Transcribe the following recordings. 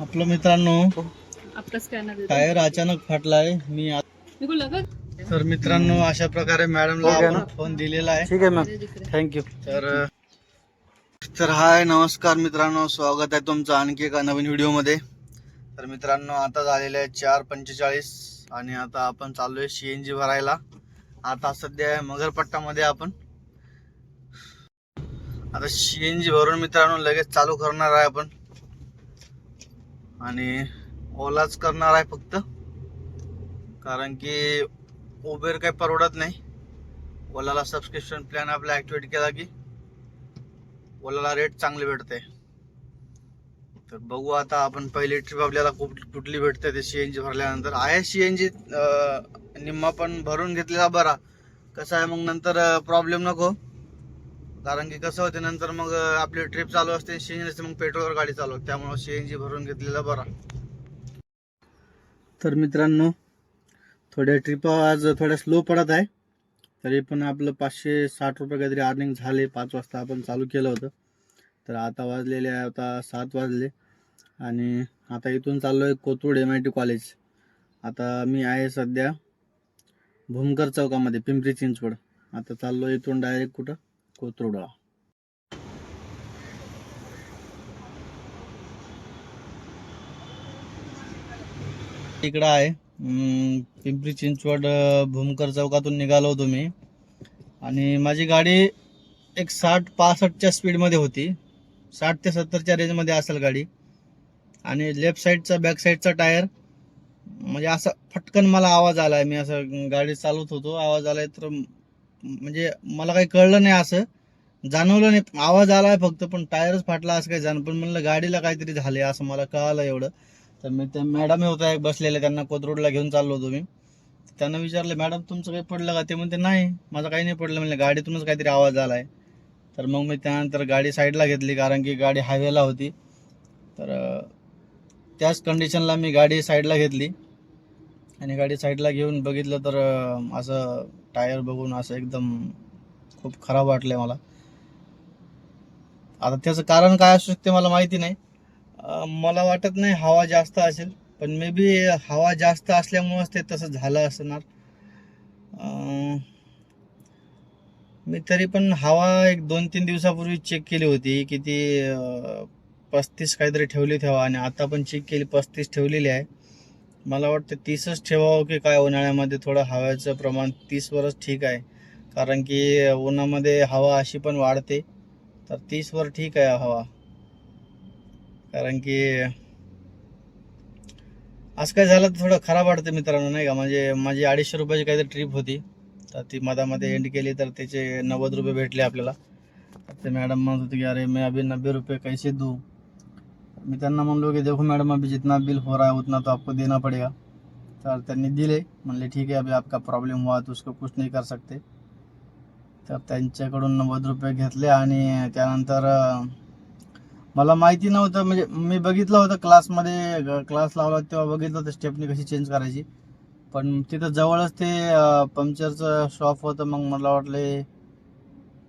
आपलं मित्रांनो टायर अचानक फाटलाय. मी तर मित्रांनो अशा प्रकारे मॅडमला आपण फोन दिलेला आहे. ठीक आहे मॅम थँक्यू तर तर हाय नमस्कार मित्रांनो. स्वागत आहे तुमचं आणखी एका नवीन व्हिडिओमध्ये. तर मित्रांनो आता झालेले आहे चार पंचेचाळीस आणि आता आपण चाललोय सी एन जी भरायला. आता सध्या मगरपट्टामध्ये आपण. आता सी एन जी भरून मित्रांनो लगेच चालू करणार आहे आपण. आणि ओलाच करणार आहे फक्त. कारण की उबेर काही परवडत नाही. ओलाला सबस्क्रिप्शन प्लॅन आपला ऍक्टिवेट केला की ओलाला रेट चांगले भेटते. तर बघू आता आपण पहिली ट्रिप आपल्याला कुठ- कुठली भेटते ते जी भरल्यानंतर. आहे सी एन जी निम्मा पण भरून घेतलेला बरा. कसं आहे मग नंतर प्रॉब्लेम नको. कारण की कसं होते नंतर मग आपली ट्रिप चालू असते सीएनजी असते मग पेट्रोलवर गाडी चालू होते त्यामुळे सीएनजी भरून घेतलेला बरा. तर मित्रांनो थोड्या ट्रिप आज थोड्या स्लो पडत आहे. तरी पण आपलं पाचशे साठ रुपये काहीतरी अर्निंग झाले पाच वाजता आपण चालू केलं होतं. तर आता वाजलेले आहे आता सात वाजले. आणि आता इथून चाललो आहे Kothrud M I T college आता मी आहे सध्या भूमकर चौकामध्ये पिंपरी चिंचवड. आता चाललो इथून डायरेक्ट कुठं? कोथरूडला इकडं आहे. पिंपरी चिंचवड भूमकर चौकातून निघालो होतो मी. आणि माझी गाडी एक साठ पासष्टच्या स्पीडमध्ये होती. साठ ते सत्तरच्या रेंजमध्ये असेल गाडी. आणि लेफ्ट साईडचा बॅक साईडचा टायर म्हणजे असं फटकन मला आवाज आला आहे मी असं गाडी चालवत होतो. आवाज आलाय तर म्हणजे मला काही कळलं नाही असं. जाणवलं नाही. आवाज आला आहे फक्त पण टायरच फाटला असं काही जाण पण म्हणलं गाडीला काहीतरी झाले असं मला कळालं एवढं. तर मी त्या मॅडम होत्या एक बसलेल्या त्यांना कोथरूडला घेऊन चाललो होतो मी. त्यांना विचारलं मॅडम तुमचं काही पडलं का? ते म्हणते नाही माझं काही नाही पडलं. म्हणलं गाडीतूनच काहीतरी आवाज आला आहे तर मग मी त्यानंतर गाडी साईडला घेतली कारण की गाडी हायवेला होती. तर त्याच कंडिशनला मी गाडी साईडला घेतली. आणि गाडी साईडला घेऊन बघितलं तर असं टायर बघून असं एकदम खूप खराब वाटलंय मला. आता त्याचं कारण काय असू शकते मला माहिती नाही. मला वाटत नाही हवा जास्त असेल पण मे बी हवा जास्त असल्यामुळंच ते तसं झालं असणार. मी तरी पण हवा एक दोन तीन दिवसापूर्वी चेक केली होती की ती पस्तीस काहीतरी ठेवली हवा आणि आता पण चेक केली पस्तीस ठेवलेली आहे. मला वाटतं तीसच ठेवावं की काय उन्हाळ्यामध्ये थोडं हव्याचं प्रमाण तीसवरच ठीक आहे. कारण की उन्हामध्ये हवा अशी पण वाढते. तर तीसवर ठीक आहे हवा. कारण की असं काय झालं तर थोडं खराब वाटतं मित्रांनो नाही का? म्हणजे माझी अडीचशे रुपयाची काहीतरी ट्रिप होती. तर ती मधामध्ये एंड केली तर त्याचे नव्वद रुपये भेटले आपल्याला. ते मॅडम म्हणत होते की अरे मी अभी नब्बे रुपये कैसे दू? मी त्यांना म्हणलो की देखो मैडम अभी जितना बिल हो रहा है उतना तो आपको देना पड़ेगा। तर त्यांनी दिले. म्हणले ठीक आहे अभी आपका प्रॉब्लेम हुआ तो उसको कुछ नहीं कर सकते. तर त्यांच्याकडून नव्वद रुपये घेतले आणि त्यानंतर मला माहिती नव्हतं म्हणजे मी बघितलं होतं क्लासमध्ये क्लास लावला तेव्हा बघितलं होतं स्टेपनी कशी चेंज करायची. पण तिथं जवळच ते पंक्चरचं शॉप होतं मग मला वाटले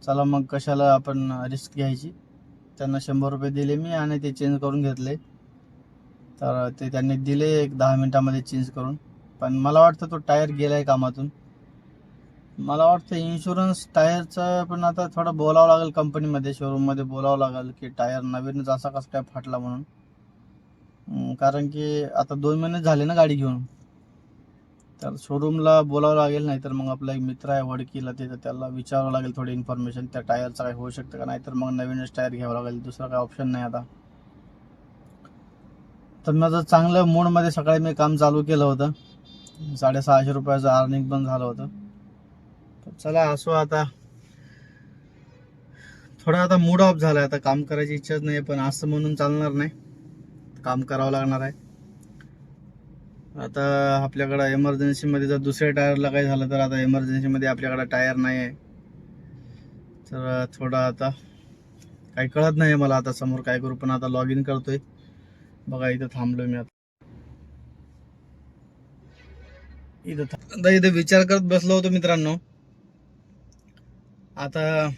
चला मग कशाला आपण रिस्क घ्यायची. त्यांना शंभर रुपये दिले मी आणि ते चेंज करून घेतले. तर ते त्यांनी दिले एक दहा मिनिटामध्ये चेंज करून. पण मला वाटतं तो टायर गेलाय कामातून. मला वाटतं इन्शुरन्स टायरचं पण आता थोडं बोलावं लागेल कंपनीमध्ये शोरूममध्ये बोलावं लागेल की टायर नवीनच असा कसं काय फाटला म्हणून. कारण की आता दोन महिने झाले ना गाडी घेऊन. तर शोरूमला बोलावं लागेल नाही तर मग आपला एक मित्र आहे वडकीला तिथं त्याला विचारावं लागेल थोडी इन्फॉर्मेशन त्या टायरचं काय होऊ शकतं का? नाही तर मग नवीनच टायर घ्यावं लागेल दुसरं काय ऑप्शन नाही आता. तर माझं चांगलं मूडमध्ये सकाळी मी काम चालू केलं होतं. साडेसहाशे रुपयाचं अर्निंग पण झालं होतं. तर चला असो आता. थोडा आता मूड ऑफ झालाय आता काम करायची इच्छाच नाही पण असं म्हणून चालणार नाही. काम करावं लागणार आहे. आता आपल्याकडं इमर्जन्सीमध्ये जर दुसऱ्या टायरला काही झालं तर आता इमर्जन्सीमध्ये आपल्याकडं टायर नाही आहे तर थोडं आता काही कळत नाही मला आता समोर काय करू पण आता लॉग इन करतोय. बघा इथं थांबलो मी आता. इथं आता इथं विचार करत बसलो होतो मित्रांनो. आता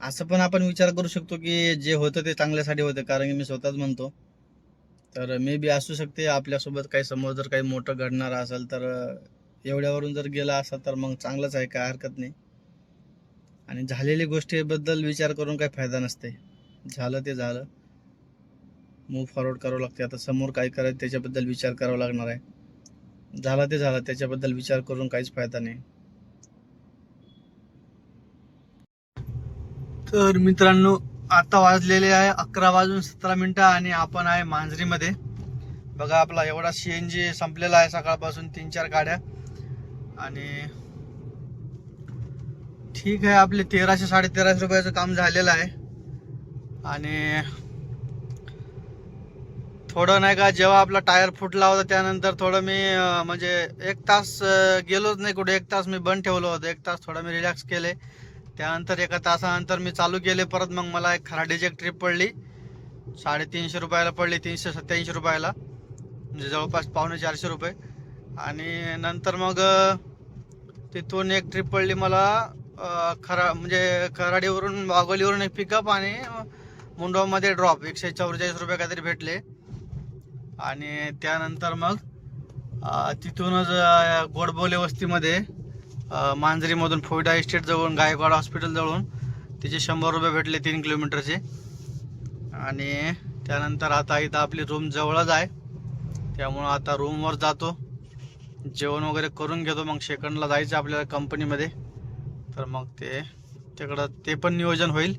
असं पण आपण विचार करू शकतो की जे होतं ते चांगल्यासाठी होतं कारण की मी स्वतःच म्हणतो. तर मे बी असू शकते आपल्यासोबत काही समोर जर काही मोठं घडणार असेल तर एवढ्यावरून जर गेला असा तर मग चांगलंच आहे काय हरकत नाही. आणि झालेली गोष्टीबद्दल विचार करून काही फायदा नसते. झालं ते झालं. मूव फॉरवर्ड करावं लागते. आता समोर काय करायचं त्याच्याबद्दल विचार करावा लागणार आहे. झालं ते झालं त्याच्याबद्दल विचार करून काहीच फायदा नाही. तर मित्रांनो आता वाजलेले आहे अकरा वाजून सतरा मिनिटं आणि आपण आहे मांजरीमध्ये. बघा आपला एवढा सी एन जी संपलेला आहे सकाळपासून तीन चार गाड्या. आणि ठीक आहे आपले तेराशे साडे तेराशे रुपयाचं काम झालेलं आहे. आणि थोडं नाही का जेव्हा आपला टायर फुटला होता त्यानंतर थोडं मी म्हणजे एक तास गेलोच नाही कुठे. एक तास मी बंद ठेवलं होतं. एक तास थोडं मी रिलॅक्स केले. त्यानंतर एका तासानंतर मी चालू केले परत मग मला एक खराडीची एक ट्रिप पडली. साडेतीनशे रुपयाला पडली तीनशे सत्याऐंशी रुपयाला. म्हणजे जवळपास पावणे चारशे रुपये. आणि नंतर मग तिथून एक ट्रिप पडली मला खरा म्हणजे खराडीवरून वाघोलीवरून एक पिकअप आणि मुंडवामध्ये ड्रॉप एकशे चौवेचाळीस रुपये काहीतरी भेटले. आणि त्यानंतर मग तिथूनच गोडबोले वस्तीमध्ये मांजरीमधून फोयडा इस्टेट जवळून गायकवाड हॉस्पिटल जवळून तिचे शंभर रुपये भेटले तीन किलोमीटरचे. आणि त्यानंतर आता इथं आपली रूम जवळच आहे. त्यामुळं आता रूमवर जातो. जेवण वगैरे करून घेतो. मग सेकंडला जायचं आपल्याला कंपनीमध्ये. तर मग ते तिकडं ते पण नियोजन होईल.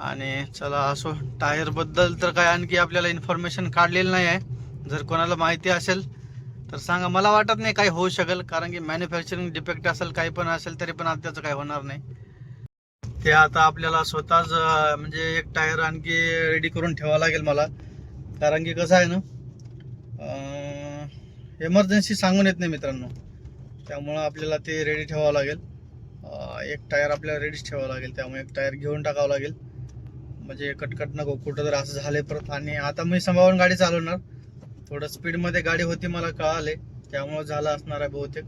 आणि चला असो. टायरबद्दल तर काय आणखी आपल्याला इन्फॉर्मेशन काढलेलं नाही आहे. जर कोणाला माहिती असेल तर सांगा मला वाटत नाही काही होऊ शकेल कारण की मॅन्युफॅक्चरिंग डिफेक्ट असेल काही पण असेल तरी पण आता त्याचं काही होणार नाही. ते आता आपल्याला स्वतःच म्हणजे एक टायर आणखी रेडी करून ठेवावं लागेल मला. कारण की कसं आहे ना एमर्जन्सी सांगून येत नाही मित्रांनो. त्यामुळं आपल्याला ते रेडी ठेवावं लागेल. एक टायर आपल्याला रेडीच ठेवावं लागेल त्यामुळे एक टायर घेऊन टाकावं लागेल. म्हणजे कटकट नको कुठं जर असं झाले परत आणि आता मी सांभाळून गाडी चालवणार. थोडं स्पीडमध्ये गाडी होती मला कळाले. त्यामुळं झालं असणार आहे बहुतेक.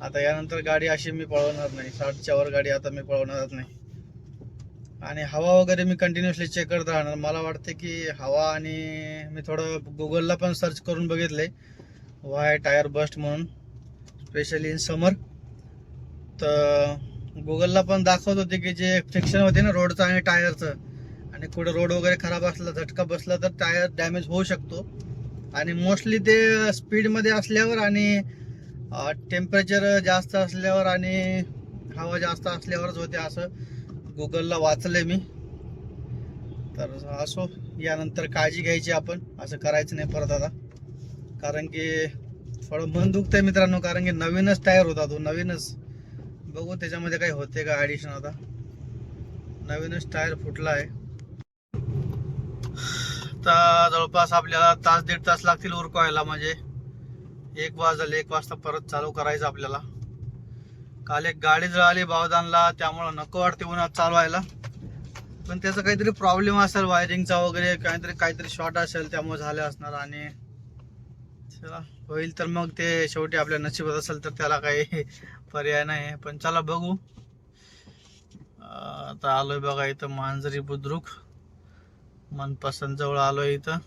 आता यानंतर गाडी अशी मी पळवणार नाही. साठच्या वर गाडी आता मी पळवणारच नाही. आणि हवा वगैरे मी कंटिन्युअसली चेक करत राहणार. मला वाटते की हवा आणि मी थोडं गुगलला पण सर्च करून बघितले वाय टायर बस्ट म्हणून. स्पेशली इन समर तर गुगलला पण दाखवत होते की जे फ्रिक्शन होते ना रोडचं आणि टायरचं. आणि कुठं रोड वगैरे खराब असला झटका बसला तर टायर डॅमेज होऊ शकतो. आणि मोस्टली ते स्पीडमध्ये असल्यावर आणि टेम्परेचर जास्त असल्यावर आणि हवा जास्त असल्यावरच होते असं गुगलला वाचलंय मी. तर असो यानंतर काळजी घ्यायची आपण. असं करायचं नाही परत आता. कारण की थोडं मन दुखतंय मित्रांनो कारण की नवीनच टायर होता तो. नवीनच. बघू त्याच्यामध्ये काही होते का ॲडिशन आता. नवीनच टायर फुटला आहे आता जवळपास आपल्याला तास दीड तास लागतील उरकवायला म्हणजे एक वाजले एक वाजता परत चालू करायचं आपल्याला. काल एक गाडी जळाली भावदानला त्यामुळं नको वाटते उन्हात चालवायला पण त्याचा काहीतरी प्रॉब्लेम असेल वायरिंगचा वगैरे काहीतरी काहीतरी शॉर्ट असेल त्यामुळे झाले असणार आणि चला होईल तर मग ते शेवटी आपल्या नशिबात असेल तर त्याला काही पर्याय नाही. पण चला बघू. आता आलोय बघा इथं मांजरी बुद्रुक. मनपसंत जवळ आलोय इथं.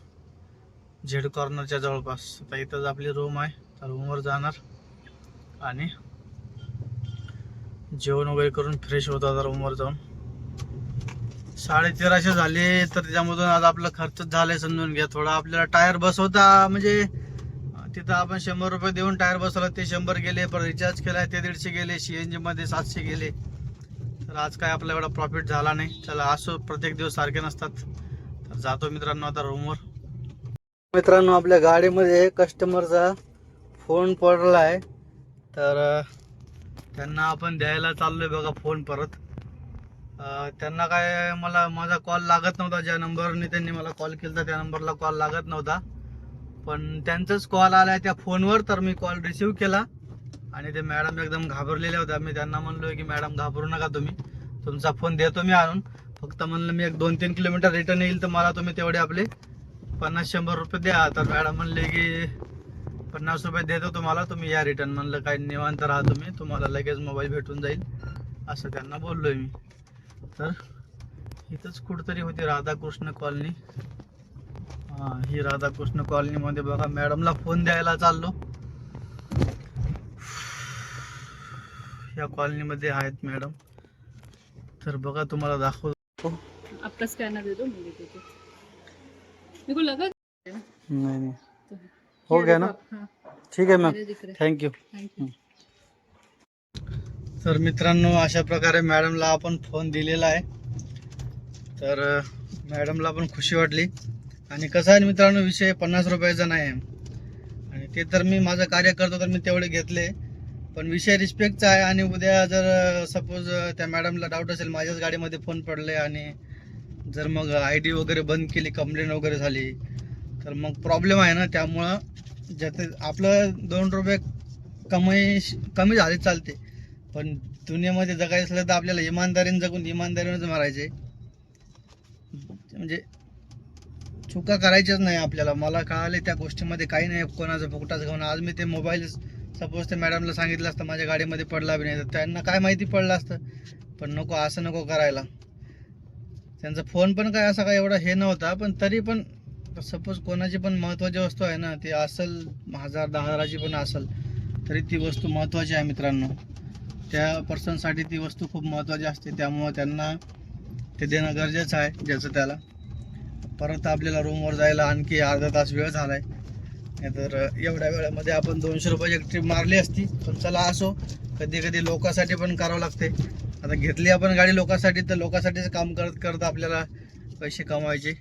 झेड कॉर्नरच्या जवळपास. आता इथंच आपली रूम आहे. त्या रूमवर जाणार. आणि जेवण वगैरे करून फ्रेश होत आता रूमवर जाऊन. साडे तेराशे झाले तर त्याच्यामधून आज आपला खर्चच झालाय समजून घ्या. थोडा आपल्याला टायर बसवता म्हणजे तिथं आपण शंभर रुपये देऊन टायर बसवला ते शंभर गेले पण रिचार्ज केलाय ते दीडशे गेले सी एन जीमध्ये सातशे गेले. तर आज काय आपला एवढा प्रॉफिट झाला नाही. चला असो प्रत्येक दिवस सारखे नसतात. जातो मित्रांनो आता रूमवर मित्रांनो आपल्या गाडीमध्ये कस्टमरचा फोन पडला आहे तर त्यांना आपण द्यायला चाललोय बघा फोन परत. त्यांना काय मला माझा कॉल लागत नव्हता ज्या नंबरने त्यांनी मला कॉल केला त्या नंबरला कॉल लागत नव्हता. पण त्यांचाच कॉल आलाय त्या फोनवर तर मी कॉल रिसिव्ह केला. आणि ते मॅडम एकदम घाबरलेल्या होत्या. मी त्यांना म्हणलो की मॅडम घाबरू नका तुम्ही. तुमचा फोन देतो मी आणून. फक्त म्हणलं मी एक दोन तीन किलोमीटर रिटर्न येईल तर मला तुम्ही तेवढे आपले पन्नास शंभर रुपये द्या. तर मॅडम म्हणले की पन्नास रुपये देतो तुम्हाला. तुम्ही या रिटर्न म्हणलं काय निवांत राहा तुम्ही. तुम्हाला लगेच मोबाईल भेटून जाईल. असं त्यांना बोललोय मी. तर इथंच कुठतरी होती राधाकृष्ण कॉलनी. ही राधाकृष्ण कॉलनीमध्ये बघा मॅडमला फोन द्यायला चाललो. या कॉलनीमध्ये आहेत मॅडम. तर बघा तुम्हाला दाखव आपका स्कैनर दे दो मेरे को तो मेरे को लगा नाही नाही। हो। गया ना? हाँ। ठीक आहे मॅम थँक्यू थैंक यू तर मित्रांनो अशा प्रकारे मॅडमला आपण फोन दिलेला आहे. तर मॅडमला पण खुशी वाटली. आणि कसं आहे मित्रांनो विषय पन्नास रुपयाचा नाही आहे. आणि ते तर मी माझं कार्य करतो तर मी तेवढे घेतले. पण विषय रिस्पेक्टचा आहे आणि उद्या जर सपोज त्या मॅडमला डाऊट असेल माझ्याच गाडीमध्ये फोन पडले आणि जर मग आय डी वगैरे बंद केली कंप्लेंट वगैरे झाली तर मग प्रॉब्लेम आहे ना. त्यामुळं ज्याते आपलं दोन रुपये कमाई कमी झाले चालते. पण दुनियामध्ये जगायचं असलं तर आपल्याला इमानदारीने जगून इमानदारीनेच मारायचे. म्हणजे चुका करायच्याच नाही आपल्याला. मला कळाले त्या गोष्टीमध्ये काही नाही कोणाचं फुकटाचं घेऊन आज मी ते मोबाईल सपोज ते मॅडमला सांगितलं असतं माझ्या गाडीमध्ये पडला बी नाही. तर त्यांना काय माहिती पडलं असतं? पण नको असं नको करायला. त्यांचा फोन पण काय असा काय एवढा हे नव्हता पण तरी पण सपोज कोणाची पण महत्त्वाची वस्तू आहे ना ती असेल हजार दहा हजाराची पण असेल तरी ती वस्तू महत्त्वाची आहे मित्रांनो. त्या पर्सनसाठी ती वस्तू खूप महत्त्वाची असते त्यामुळं त्यांना ते देणं गरजेचं आहे ज्याचं त्याला. परत आपल्याला रूमवर जायला आणखी अर्धा तास वेळ झाला आहे तर एवढ्या वेळामध्ये आपण दोनशे रुपयाची एक ट्रिप मारली असती. पण चला असो कधी कधी लोकांसाठी पण करावं लागते. आता घेतली आपण गाडी लोकांसाठी तर लोकांसाठीच काम करत करत आपल्याला पैसे कमवायचे.